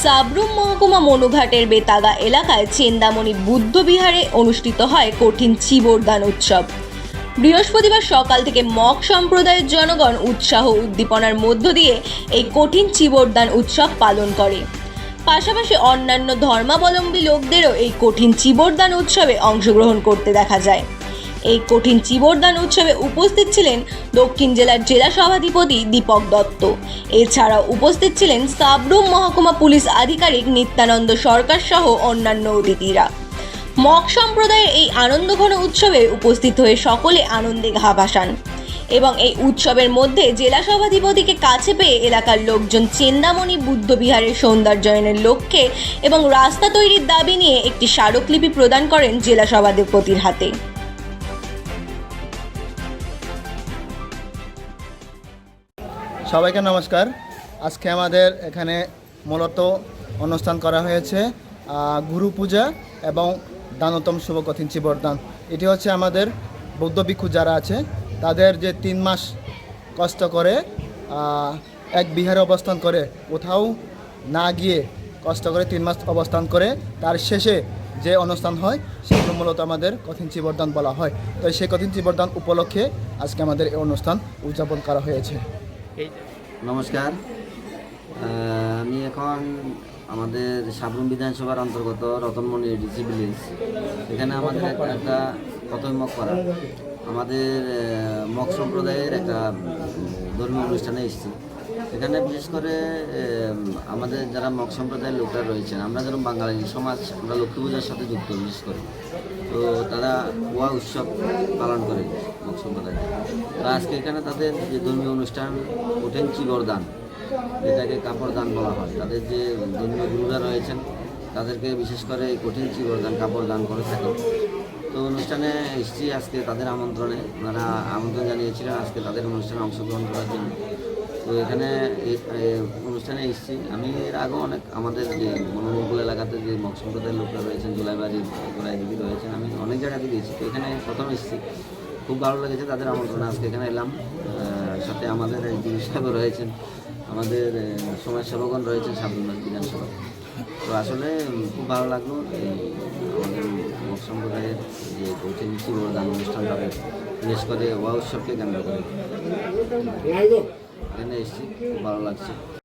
সাবরুম মহকুমা মনুঘাটের বেতাগা এলাকায় চেন্দামণি বুদ্ধবিহারে অনুষ্ঠিত হয় কঠিন চিবরদান উৎসব। বৃহস্পতিবার সকাল থেকে মগ সম্প্রদায়ের জনগণ উৎসাহ উদ্দীপনার মধ্য দিয়ে এই কঠিন চিবরদান উৎসব পালন করে। পাশাপাশি অন্যান্য ধর্মাবলম্বী লোকদেরও এই কঠিন চিবরদান উৎসবে অংশগ্রহণ করতে দেখা যায়। এই কঠিন চিবরদান উৎসবে উপস্থিত ছিলেন দক্ষিণ জেলার জেলা সভাধিপতি দীপক দত্ত। এছাড়াও উপস্থিত ছিলেন সাবরুম মহকুমা পুলিশ আধিকারিক নিত্যানন্দ সরকার সহ অন্যান্য অতিথিরা। মগ সম্প্রদায়ের এই আনন্দঘন উৎসবে উপস্থিত হয়ে সকলে আনন্দে ঘা ভাসান এবং এই উৎসবের মধ্যে জেলা সভাধিপতিকে কাছে পেয়ে এলাকার লোকজন চেন্দামণি বুদ্ধবিহারের সৌন্দর্যায়নের লক্ষ্যে এবং রাস্তা তৈরির দাবি নিয়ে একটি স্মারকলিপি প্রদান করেন জেলা সভাধিপতির হাতে। সবাইকে নমস্কার। আজকে আমাদের এখানে মূলত অনুষ্ঠান করা হয়েছে গুরু পূজা এবং দানোত্তম শুভ কঠিন চিবরদান এটি হচ্ছে আমাদের বৌদ্ধ ভিক্ষু যারা আছে, তাদের যে তিন মাস কষ্ট করে এক বিহারে অবস্থান করে, কোথাও না গিয়ে কষ্ট করে তিন মাস অবস্থান করে, তার শেষে যে অনুষ্ঠান হয়, সেগুলো মূলত আমাদের কঠিন চিবরদান বলা হয়। তো সেই কঠিন চিবরদান উপলক্ষে আজকে আমাদের এই অনুষ্ঠান উদযাপন করা হয়েছে। নমস্কার। আমি এখন আমাদের সাবরুম বিধানসভার অন্তর্গত রতনমণি ডিসি ভিলেজ। এখানে আমাদের একটা প্রথম করা। আমাদের মক সম্প্রদায়ের একটা ধর্মীয় অনুষ্ঠানে এসেছি। এখানে বিশেষ করে আমাদের যারা মক সম্প্রদায়ের লোকরা রয়েছেন, আমরা যেরকম বাঙালি, সমাজ, আমরা লক্ষ্মী পূজার সাথে যুক্ত বিশেষ করে। তো তারা ওয়া উৎসব পালন করে মক সম্প্রদায়। তো আজকে এখানে তাদের যে ধর্মীয় অনুষ্ঠান কঠিন চিবরদান যেটাকে কাপড় দান বলা হয়। তাদের যে ধর্মীয় গুরুরা রয়েছেন, তাদেরকে বিশেষ করে এই কঠিন চিবরদান কাপড় দান করে থাকে তো অনুষ্ঠানে এসেছি আজকে তাদের আমন্ত্রণে। ওনারা আমন্ত্রণ জানিয়েছিলেন আজকে তাদের অনুষ্ঠানে অংশগ্রহণ করার জন্য। তো এখানে অনুষ্ঠানে এসেছি। আমি এর আগেও অনেক আমাদের যে মনোমঙ্গল এলাকাতে যে মক সম্প্রদায়ের লোকরা রয়েছেন জুলাইবাড়ি গোড়াই দিদি রয়েছেন, আমি অনেক জায়গাতে গিয়েছি তো এখানে প্রথম এসেছি। খুব ভালো লেগেছে তাদের আমন্ত্রণে আজকে এখানে এলাম। সাথে আমাদের এই দিদি সাহেব রয়েছেন, আমাদের সমাজসেবকগণ রয়েছেন সাবরুম বিধানসভা তো আসলে খুব ভালো লাগল এই আমাদের মক সম্প্রদায়ের যে কঠিন শিবদান অনুষ্ঠান তাদের বিশেষ করে ওয়া উৎসবকে কেন্দ্র করে। এখানে এসেছি ভালো লাগছে।